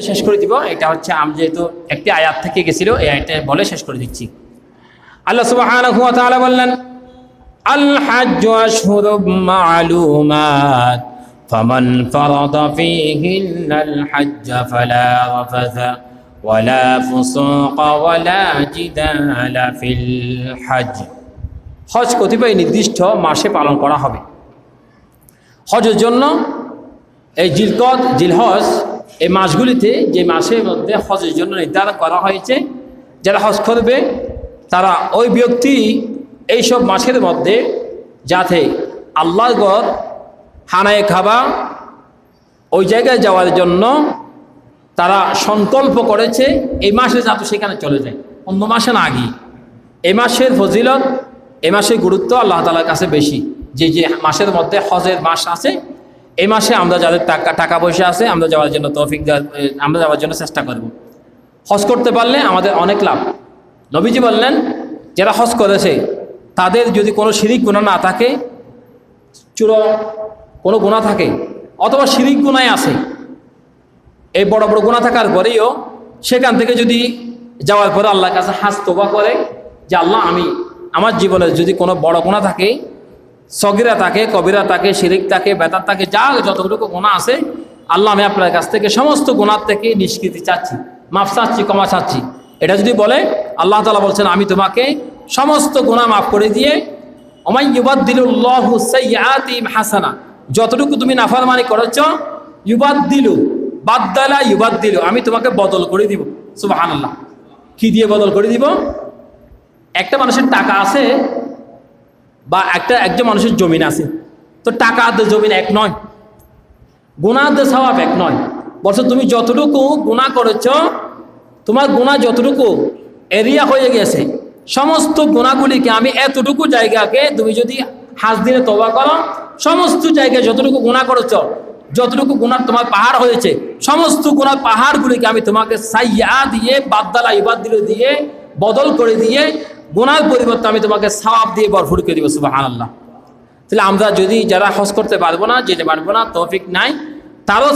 শেষ করে দিব। এটা হচ্ছে আমি যেহেতু একটি আয়াত থেকে গেছিল, এই আয়াতটা বলে শেষ করে দিচ্ছি। আল্লাহ তাআলা বললেন আল হজ কতিপয় নির্দিষ্ট মাসে পালন করা হবে। হজের জন্য এই জিলকদ, জিলহজ এই মাসগুলিতে যে মাসের মধ্যে হজের জন্য নির্ধারণ করা হয়েছে, যারা হজ করবে, তারা ওই ব্যক্তি এইসব মাসের মধ্যে যাতে আল্লাহর গড় হানায় খাবা ওই জায়গায় যাওয়ার জন্য তারা সংকল্প করেছে, এই মাসে যাতে সেখানে চলে যায়। অন্য মাসে না গিয়ে। এই মাসের ফজিলত, এ মাসের গুরুত্ব আল্লাহ তালার কাছে বেশি। যে যে মাসের মধ্যে হজের মাস আছে এই মাসে আমরা যাদের টাকা টাকা পয়সা আছে, আমরা যাওয়ার জন্য তৌফিক আমরা যাওয়ার জন্য চেষ্টা করব। হজ করতে পারলে আমাদের অনেক লাভ। নবীজি বললেন, যারা হজ করেছে, তাদের যদি কোনো শিরিক গুণা না থাকে চূড়ো কোনো গুণা থাকে, অথবা শিরিক গুণায় আছে, এই বড় বড় গুণা থাকার পরেও সেখান থেকে যদি যাওয়ার পরে আল্লাহর কাছে হাস তোবা করে, যে আল্লাহ, আমি আমার জীবনে যদি কোনো বড় গুণা থাকে সগিরা তাকে, কবিরা তাকে, শিরিক তাকে বেতার থাকে যা যতটুকু গোনা আছে, আল্লাহ আমি আপনার কাছ থেকে সমস্ত গোনার থেকে নিষ্কৃতি চাচ্ছি, মাফ চাচ্ছি, ক্ষমা চাচ্ছি। এটা যদি বলে, আল্লাহ তালা বলছেন, আমি তোমাকে সমস্ত গোনা মাফ করে দিয়ে, ওমাই ইউবাদ্দিলুল্লাহু সাইয়্যাতিহিম হাসানা, যতটুকু তুমি নাফরমানি করেছ, ইউবাদ্দিলু, বাদ্দালা ইউবাদ্দিলু, আমি তোমাকে বদল করে দিব। সুবহানাল্লাহ। কি দিয়ে বদল করে দিব? একটা মানুষের টাকা আছে বা একটা একজন মানুষের জমিন আছে। তো টাকা আর জমিন এক নয় গুণাদ স্বভাব এক নয়। বলছো তুমি যতটুকু গুণা করেছ, তোমার গুণা যতটুকু এরিয়া হয়ে গেছে, সমস্ত গুণাগুলিকে আমি এতটুকু জায়গাকে তুমি যদি হাজ দিনে তবা করো, সমস্ত জায়গায় যতটুকু গুণা করেছ, যতটুকু গুণার তোমার পাহাড় হয়েছে, সমস্ত গুণার পাহাড়গুলিকে আমি তোমাকে সাইয়া দিয়ে, বাদ্দালা ইবাদ দিয়ে, বদল করে দিয়ে গুণার পরিবর্তে আমি তোমাকে সাওয়াব দিয়ে বরফুর করে দিব সুবাহ আল্লাহ তাহলে আমরা যদি যারা হজ করতে পারব না, যেতে পারব না, তফিক নাই, তারও